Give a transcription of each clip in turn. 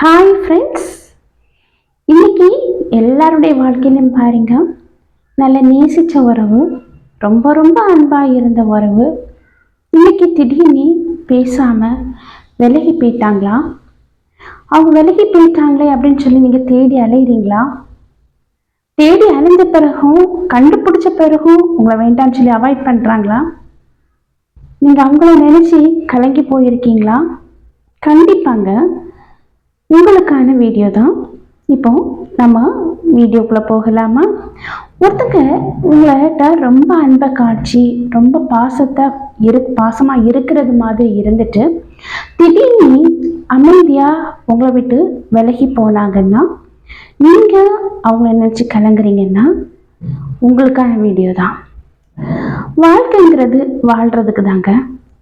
Hi friends இன்னைக்கு எல்லாருடைய வாழ்க்கையிலும் பாருங்க நல்ல நேசித்த உறவு ரொம்ப ரொம்ப அன்பாக இருந்த உறவு. இன்னைக்கு திடீர்னு பேசாமல் விலகி போயிட்டாங்களா? அவங்க விலகி போயிட்டாங்களே அப்படின்னு சொல்லி நீங்கள் தேடி அலையிறீங்களா? தேடி அலைஞ்ச பிறகும் கண்டுபிடிச்ச பிறகும் உங்களை வேண்டாம்னு சொல்லி அவாய்ட் பண்ணுறாங்களா நீங்கள் அவங்கள நினச்சி கலங்கி போயிருக்கீங்களா? கண்டிப்பாங்க. உங்களுக்கான வீடியோ தான். இப்போ நம்ம வீடியோக்குள்ளே போகலாமா? ஒருத்தங்க உங்கள்கிட்ட ரொம்ப அன்பை காட்சி ரொம்ப பாசத்தை இரு பாசமாக இருக்கிறது மாதிரி இருந்துட்டு திடீர்னு அமைதியாக உங்களை விட்டு விலகி போனாங்கன்னா நீங்கள் அவங்கள நினச்சி கலங்குறீங்கன்னா உங்களுக்கான வீடியோ தான். வாழ்க்கைங்கிறது வாழ்கிறதுக்கு தாங்க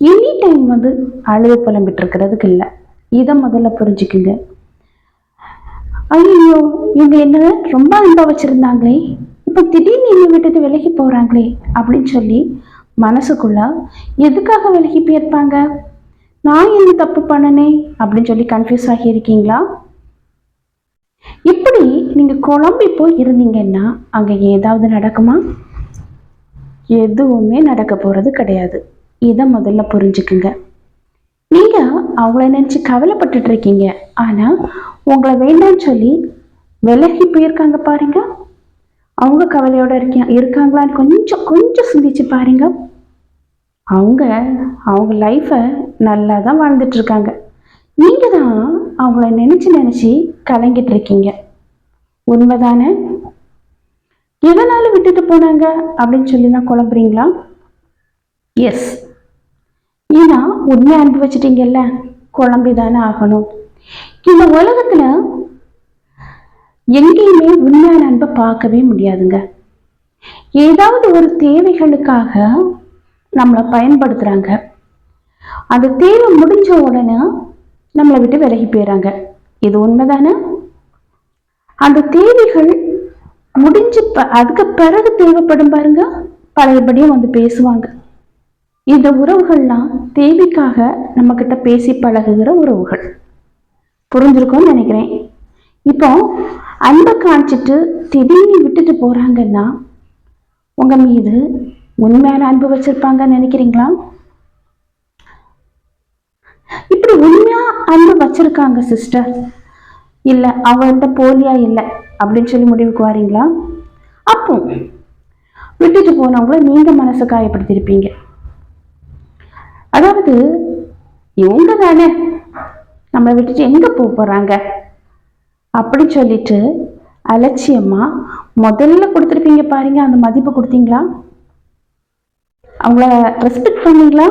எனி டைம் வந்து அழுது புலம்பிட்டு இருக்கிறதுக்கு இல்லை. இதை முதல்ல புரிஞ்சுக்குங்க. ஐயோ இவங்க என்ன ரொம்ப அன்பா வச்சுருந்தாங்களே. இப்போ திடீர்னு என்னை விட்டுட்டு விலகி போகிறாங்களே அப்படின்னு சொல்லி மனசுக்குள்ள எதுக்காக விலகி போயிருப்பாங்க? நான் என்ன தப்பு பண்ணனே அப்படின்னு சொல்லி கன்ஃபியூஸ் ஆகி இருக்கீங்களா? இப்படி நீங்கள் குழம்பி போய் இருந்தீங்கன்னா அங்கே ஏதாவது நடக்குமா? எதுவுமே நடக்க போகிறது கிடையாது. இதை முதல்ல புரிஞ்சுக்குங்க. அவங்கள நினச்சி கவலைப்பட்டுட்டு இருக்கீங்க ஆனால் உங்களை வேண்டாம்னு சொல்லி விலகி போயிருக்காங்க பாருங்க. அவங்க கவலையோட இருக்க இருக்காங்களான்னு கொஞ்சம் கொஞ்சம் சிந்திச்சு பாருங்க. அவங்க அவங்க லைஃப்பை நல்லா தான் வாழ்ந்துட்டு இருக்காங்க நீங்கள் தான் அவங்கள நினச்சி நினச்சி கலங்கிட்டு இருக்கீங்க உண்மைதானே? எதனால் விட்டுட்டு போனாங்க? அப்படின்னு சொல்லி நான் குழம்புறீங்களா? எஸ் ஏன்னா உண்மையை அனுபவிச்சிட்டீங்கல்ல? குழம்பி தானே ஆகணும். இந்த உலகத்தில் எங்கேயுமே உண்மையான அன்பை பார்க்கவே முடியாதுங்க. ஏதாவது ஒரு தேவைகளுக்காக நம்மளை பயன்படுத்துறாங்க. அந்த தேவை முடிஞ்ச உடனே நம்மளை விட்டு விலகி போயிடறாங்க இது உண்மைதானே? அந்த தேவைகள் முடிஞ்சு அதுக்கு பிறகு தேவைப்படும் பாருங்க. பழையபடியும் வந்து பேசுவாங்க. இந்த உறவுகள்லாம் தேவைக்காக நம்ம கிட்ட பேசி பழகுகிற உறவுகள். புரிஞ்சிருக்கும்னு நினைக்கிறேன். இப்போ அன்பை காமிச்சிட்டு திடீர்னு விட்டுட்டு போறாங்கன்னா உங்க மீது உண்மையான அன்பு வச்சிருப்பாங்கன்னு நினைக்கிறீங்களா? இப்படி உண்மையா அன்பு வச்சிருக்காங்க சிஸ்டர் இல்ல அவன்கிட்ட போலியா இல்லை அப்படின்னு சொல்லி முடிவுக்கு வரீங்களா? அப்போ விட்டுட்டு போனவங்கள நீங்க மனசு காயப்படுத்தியிருப்பீங்க. அதாவது இவங்க தானே நம்மளை விட்டுட்டு எங்க போக போறாங்க? அப்படி சொல்லிட்டு அலட்சியமா முதல்ல கொடுத்துருப்பீங்க பாருங்க அந்த மதிப்பு கொடுத்தீங்களா? அவங்கள ரெஸ்பெக்ட் பண்ணீங்களா?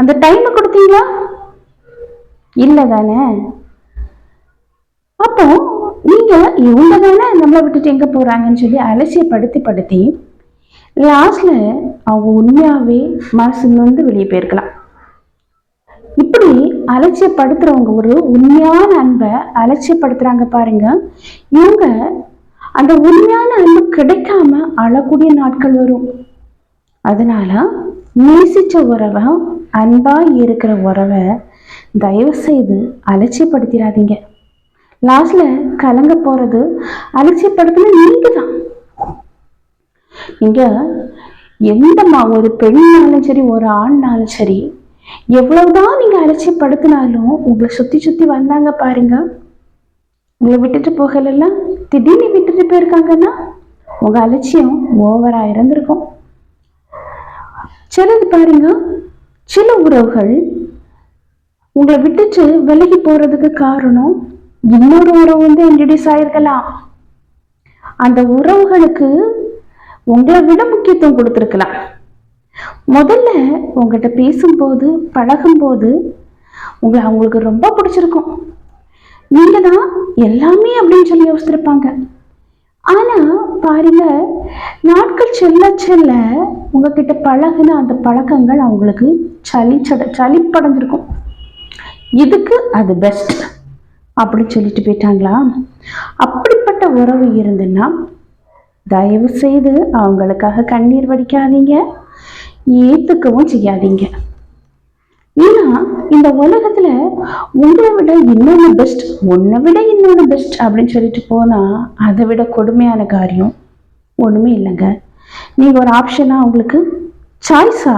அந்த டைமை கொடுத்தீங்களா? இல்லை தானே அப்போ நீங்க இவங்க தானே நம்மளை விட்டுட்டு எங்க போறாங்கன்னு சொல்லி அலட்சியப்படுத்தி படுத்தி லாஸ்ட்ல அவங்க உண்மையாவே மனசுலேருந்து வெளியே போயிருக்கலாம். இப்படி அலட்சியப்படுத்துறவங்க ஒரு உண்மையான அன்பை அலட்சியப்படுத்துறாங்க பாருங்க. இவங்க அந்த உண்மையான அன்பு கிடைக்காம அழக்கூடிய நாட்கள் வரும். அதனால நேசிச்ச உறவை அன்பா இருக்கிற உறவை தயவு செய்து அலட்சியப்படுத்திடாதீங்க. லாஸ்ட்ல கலங்க போறது அலட்சியப்படுத்தின நீங்க தான். இங்க எந்த மா- ஒரு பெண்ணாலும் சரி ஒரு ஆண்னாலும் சரி எவ்வளவுதான் நீங்க அலட்சியப்படுத்தினாலும் உங்களை சுத்தி சுத்தி வந்தாங்க பாருங்க. உங்களை விட்டுட்டு போகல திடீர்னு விட்டுட்டு போயிருக்காங்கன்னா உங்க அலட்சியம் ஓவரா இருந்திருக்கும். சிலது பாருங்க சில உறவுகள் உங்களை விட்டுட்டு விலகி போறதுக்கு காரணம் இன்னொரு உறவு வந்து இன்ட்ரடியூஸ் ஆயிருக்கலாம். அந்த உறவுகளுக்கு உங்களை விட முக்கியத்துவம் கொடுத்துருக்கலாம். முதல்ல உங்ககிட்ட பேசும்போது பழகும்போது உங்களை அவங்களுக்கு ரொம்ப பிடிச்சிருக்கும். நீங்க தான் எல்லாமே அப்படின்னு சொல்லி யோசிச்சிருப்பாங்க ஆனா பாருங்க நாட்கள் செல்ல செல்ல உங்ககிட்ட பழகுன அந்த பழக்கங்கள் அவங்களுக்கு சளி சட சளிப்படைஞ்சிருக்கும் இதுக்கு அது பெஸ்ட் அப்படி சொல்லிட்டு போயிட்டாங்களா? அப்படிப்பட்ட உறவு இருந்துன்னா தயவு செய்து அவங்களுக்காக கண்ணீர் வடிக்காதீங்க. ஏத்துக்கவும் செய்யாதீங்க. ஏன்னா இந்த உலகத்துல உங்களை விட இன்னொன்று பெஸ்ட் உன்னை விட இன்னொன்று பெஸ்ட் அப்படின்னு சொல்லிட்டு போனா அதை விட கொடுமையான காரியம் ஒண்ணுமே இல்லைங்க. நீங்க ஒரு ஆப்ஷனா உங்களுக்கு சாய்ஸா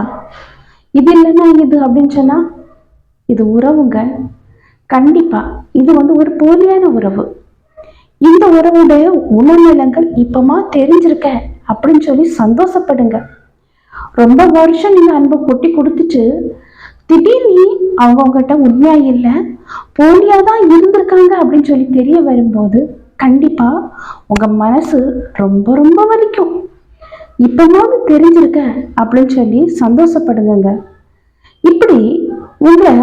இது இல்லைன்னா இது அப்படின்னு சொன்னா இது உறவுங்க. கண்டிப்பா இது வந்து ஒரு போலியான உறவு. இந்த உறவுடைய உணர்நிலங்கள் இப்பமா தெரிஞ்சிருக்க அப்படின்னு சொல்லி சந்தோஷப்படுங்க. ரொம்ப வருஷம் நீங்க அன்பை கொட்டி கொடுத்துட்டு திடீர்னு அவங்க உண்மையா இல்லை போலியா தான் இருந்திருக்காங்க அப்படின்னு சொல்லி தெரிய வரும்போது கண்டிப்பா உங்க மனசு ரொம்ப ரொம்ப வலிக்கும். இப்பமாவது தெரிஞ்சிருக்க அப்படின்னு சொல்லி சந்தோஷப்படுங்க இப்படி உங்களை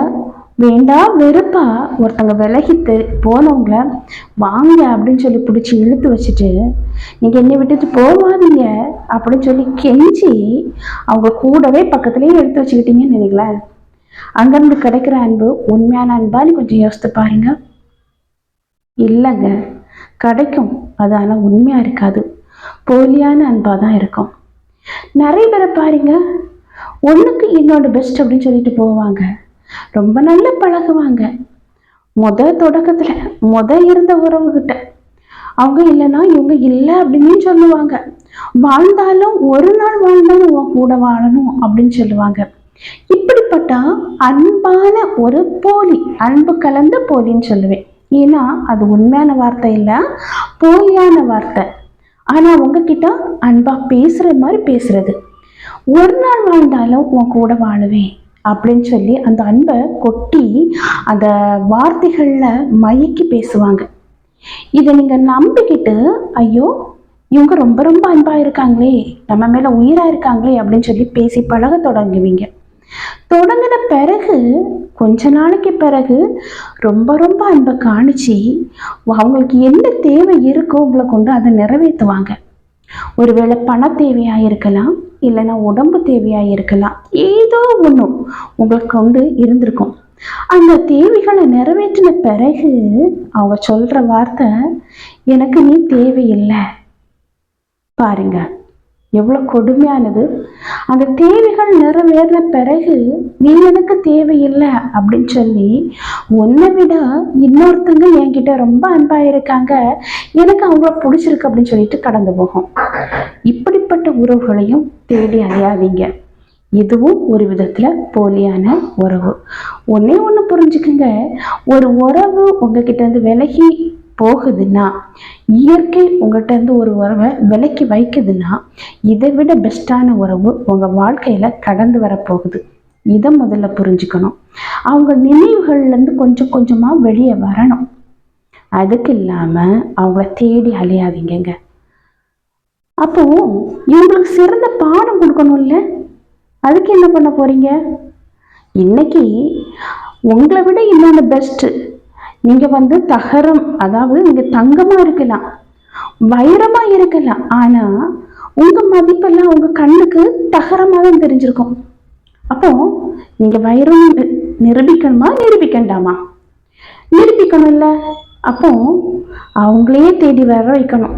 வேண்டாம் வெறுப்பா. ஒருத்தங்க விலகித்து போனவங்கள வாங்க அப்படின்னு சொல்லி பிடிச்சி இழுத்து வச்சுட்டு நீங்கள் என்னை விட்டுட்டு போவாதீங்க அப்படின்னு சொல்லி கெஞ்சி அவங்க கூடவே பக்கத்துலேயே எடுத்து வச்சுக்கிட்டீங்கன்னு நினைங்களேன் அங்கிருந்து கிடைக்கிற அன்பு உண்மையான அன்பான்னு கொஞ்சம் யோசித்து பாருங்க. இல்லைங்க. கிடைக்கும். அது ஆனால் உண்மையாக இருக்காது. போலியான அன்பாக தான் இருக்கும். நிறைய பேரை பாருங்க. ஒன்றுக்கு இன்னொன்று பெஸ்ட் அப்படின்னு சொல்லிட்டு போவாங்க. ரொம்ப நல்லா பழகுவாங்க. முத தொடக்கத்தில் முத இருந்த உறவுகிட்ட அவங்க இல்லைன்னா இவங்க இல்லை அப்படின்னு சொல்லுவாங்க. வாழ்ந்தாலும் ஒரு நாள் வாழ்ந்தாலும் உன் கூட வாழணும் அப்படின்னு சொல்லுவாங்க. இப்படிப்பட்ட அன்பான ஒரு போலி அன்பு கலந்த போலின்னு சொல்லுவேன். ஏன்னா அது உண்மையான வார்த்தை இல்லை போலியான வார்த்தை. ஆனால் உங்ககிட்ட அன்பா பேசுற மாதிரி பேசுறது. ஒரு நாள் வாழ்ந்தாலும் உன் கூட வாழுவேன். அப்படின்னு சொல்லி அந்த அன்பை கொட்டி அந்த வார்த்தைகளில் மயக்கி பேசுவாங்க. இதை நீங்கள் நம்பிக்கிட்டு ஐயோ இவங்க ரொம்ப ரொம்ப அன்பாக இருக்காங்களே நம்ம மேலே உயிராக இருக்காங்களே அப்படின்னு சொல்லி பேசி பழக தொடங்குவீங்க. தொடங்கின பிறகு கொஞ்ச நாளைக்கு பிறகு ரொம்ப ரொம்ப அன்பை காணிச்சு அவங்களுக்கு என்ன தேவை இருக்கோ உங்களை கொண்டு அதை நிறைவேற்றுவாங்க. ஒருவேளை பண தேவையாக இருக்கலாம் இல்லைன்னா உடம்பு தேவையாக இருக்கலாம் ஏதோ ஒன்றும் உங்களுக்கு கொண்டு இருந்திருக்கும். அந்த தேவைகளை நிறைவேற்றின பிறகு அவ சொல்கிற வார்த்தை எனக்கு நீ தேவையில்லை. பாருங்க. எவ்வளோ கொடுமையானது? அந்த தேவைகள் நிறைவேறின பிறகு நீ எனக்கு தேவையில்லை அப்படின்னு சொல்லி உன்னை விட இன்னொருத்தங்க என்கிட்ட ரொம்ப அன்பாக இருக்காங்க. எனக்கு அவங்கள பிடிச்சிருக்கு அப்படின்னு சொல்லிட்டு கடந்து போகும். இப்படிப்பட்ட உறவுகளையும் தேடி அலையாதீங்க. இதுவும் ஒரு விதத்தில் போலியான உறவு. ஒன்றே ஒன்று புரிஞ்சுக்குங்க. ஒரு உறவு உங்ககிட்ட இருந்து விலகி போகுதுன்னா இயற்கை உங்கள்கிட்ட இருந்து ஒரு உறவை விலைக்கு வைக்குதுன்னா இதை விட பெஸ்ட்டான உறவு உங்கள் வாழ்க்கையில் கடந்து வரப்போகுது. இதை முதல்ல புரிஞ்சுக்கணும். அவங்க நினைவுகள்லேருந்து கொஞ்சம் கொஞ்சமாக வெளியே வரணும். அதுக்கு இல்லாமல் அவங்கள தேடி அலையாதீங்கங்க. அப்போ இவங்களுக்கு சிறந்த பாடம் கொடுக்கணும்ல? அதுக்கு என்ன பண்ண போறீங்க? இன்னைக்கு உங்களை விட இன்னொன்று பெஸ்ட்டு நீங்கள் வந்து தகரம் அதாவது நீங்கள் தங்கமாக இருக்கலாம். வைரமாக இருக்கலாம். ஆனால் உங்கள் மதிப்பெல்லாம் உங்கள் கண்ணுக்கு தகரமாக தான் தெரிஞ்சிருக்கும். அப்போ நீங்கள் வைரம் நிரூபிக்கணுமா? நிரூபிக்கண்டாமா? நிரூபிக்கணும்ல. அப்போ அவங்களே தேடி வர வைக்கணும்.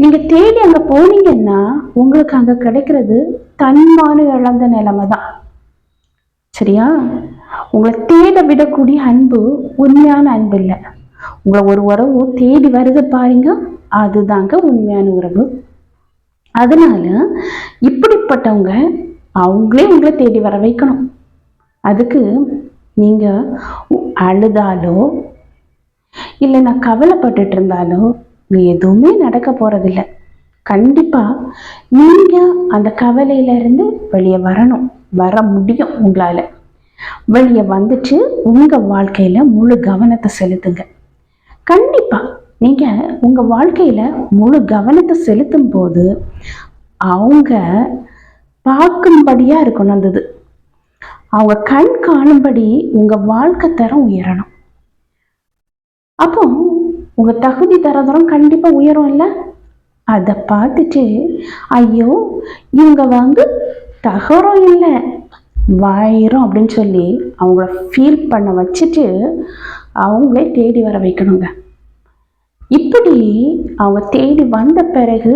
நீங்க தேடி அங்க போனீங்கன்னா உங்களுக்கு அங்க கிடைக்கிறது தன்மான இழந்த நிலைமை தான் சரியா? உங்களை தேட விடக்கூடிய அன்பு உண்மையான அன்பு இல்லை. உங்களை ஒரு உறவு தேடி வருது பாருங்க அதுதாங்க உண்மையான உறவு. அதனால இப்படிப்பட்டவங்க அவங்களே உங்களை தேடி வர வைக்கணும். அதுக்கு நீங்க அழுதாலோ இல்லை நான் கவலைப்பட்டுட்டு இருந்தாலோ எதுவுமே நடக்க போறதில்ல. கண்டிப்பா நீங்க அந்த கவலையில இருந்து வெளியே வரணும். வர முடியும் உங்களால. வெளியே வந்துட்டு உங்க வாழ்க்கையில முழு கவனத்தை செலுத்துங்க. கண்டிப்பா நீங்க உங்க வாழ்க்கையில முழு கவனத்தை செலுத்தும் போது அவங்க பார்க்கும்படியாக இருக்கணும் அந்த இது அவங்க கண் காணும்படி உங்க வாழ்க்கை தரம் உயரணும். அப்போ உங்க தகுதி தரதரம் கண்டிப்பா உயரும் இல்ல? அதை பார்த்துட்டு ஐயோ இவங்க வந்து தகரம் இல்லை. வாயிரும் அப்படின்னு சொல்லி அவங்கள ஃபீல் பண்ண வச்சுட்டு அவங்களே தேடி வர வைக்கணுங்க. இப்படி அவங்க தேடி வந்த பிறகு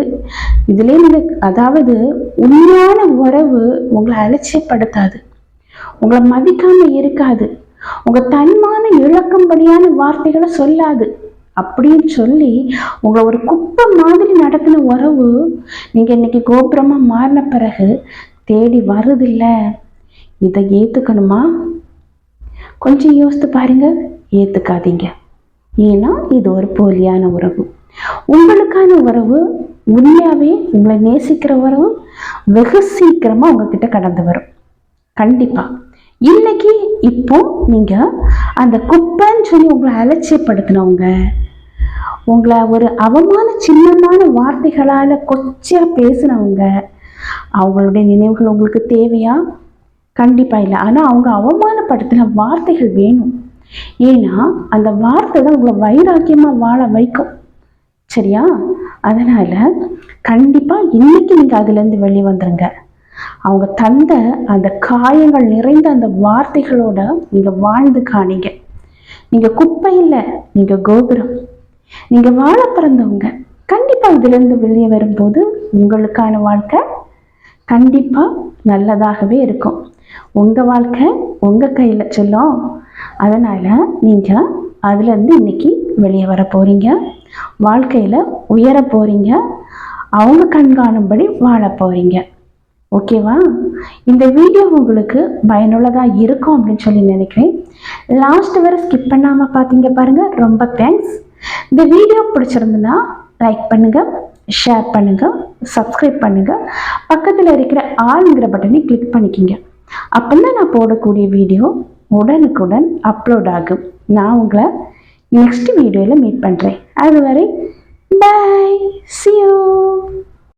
இதுலேயே நீங்கள் அதாவது உண்மையான உறவு உங்களை அலட்சியப்படுத்தாது. உங்களை மதிக்காம இருக்காது. உங்க தன்மான இழக்கும்படியான வார்த்தைகளை சொல்லாது. அப்படின்னு சொல்லி உங்களை ஒரு குப்பை மாதிரி நடத்தின உறவு நீங்க இன்னைக்கு கோபுரமா மாறின பிறகு தேடி வருதில்ல இதை ஏத்துக்கணுமா? கொஞ்சம் யோசித்து பாருங்க. ஏத்துக்காதீங்க. ஏன்னா இது ஒரு போலியான உறவு. உங்களுக்கான உறவு உண்மையாகவே உங்களை நேசிக்கிற உறவு வெகு சீக்கிரமா உங்ககிட்ட கடந்து வரும். கண்டிப்பா. இன்னைக்கு இப்போ நீங்க அந்த குப்பைன்னு சொல்லி உங்களை அலட்சியப்படுத்தினவங்க உங்களை ஒரு அவமான சின்னமான வார்த்தைகளால கொச்சையா பேசினவங்க அவங்களுடைய நினைவுகள் உங்களுக்கு தேவையா? கண்டிப்பாக இல்லை. ஆனால் அவங்க அவமானப்படுத்தின வார்த்தைகள் வேணும். ஏன்னா அந்த வார்த்தை தான் உங்களை வைராக்கியமா வாழ வைக்கும். சரியா? அதனால கண்டிப்பா இன்னைக்கு நீங்க அதுல இருந்து வெளியே வந்துருங்க. அவங்க தந்த அந்த காயங்கள் நிறைந்த அந்த வார்த்தைகளோட நீங்க வாழ்ந்து காணீங்க. நீங்க குப்பை இல்லை நீங்க கோபுரம். நீங்க வாழ பிறந்தவங்க. கண்டிப்பாக இதுலேருந்து வெளியே வரும்போது உங்களுக்கான வாழ்க்கை கண்டிப்பாக நல்லதாகவே இருக்கும். உங்க வாழ்க்கை உங்க கையில சொல்லும். அதனால நீங்க அதுல இருந்து இன்னைக்கு வெளியே வர போறீங்க. வாழ்க்கையில உயர போறீங்க. அவங்க கண்காணும்படி வாழ போறீங்க. ஓகேவா இந்த வீடியோ உங்களுக்கு பயனுள்ளதாக இருக்கும் அப்படின்னு சொல்லி நினைக்கிறேன். லாஸ்ட் வரை ஸ்கிப் பண்ணாமல் பார்த்தீங்க பாருங்க. ரொம்ப தேங்க்ஸ் இந்த வீடியோ பிடிச்சிருந்துன்னா லைக் பண்ணுங்க ஷேர் பண்ணுங்க சப்ஸ்கிரைப் பண்ணுங்க. பக்கத்தில் இருக்கிற ஆளுங்கிற பட்டனை கிளிக் பண்ணிக்கிங்க. அப்போல்லாம் நான் போடக்கூடிய வீடியோ உடனுக்குடன் அப்லோட் ஆகும். நான் உங்களை நெக்ஸ்ட் வீடியோவில் மீட் பண்ணுறேன் அதுவரை பாய் சியூ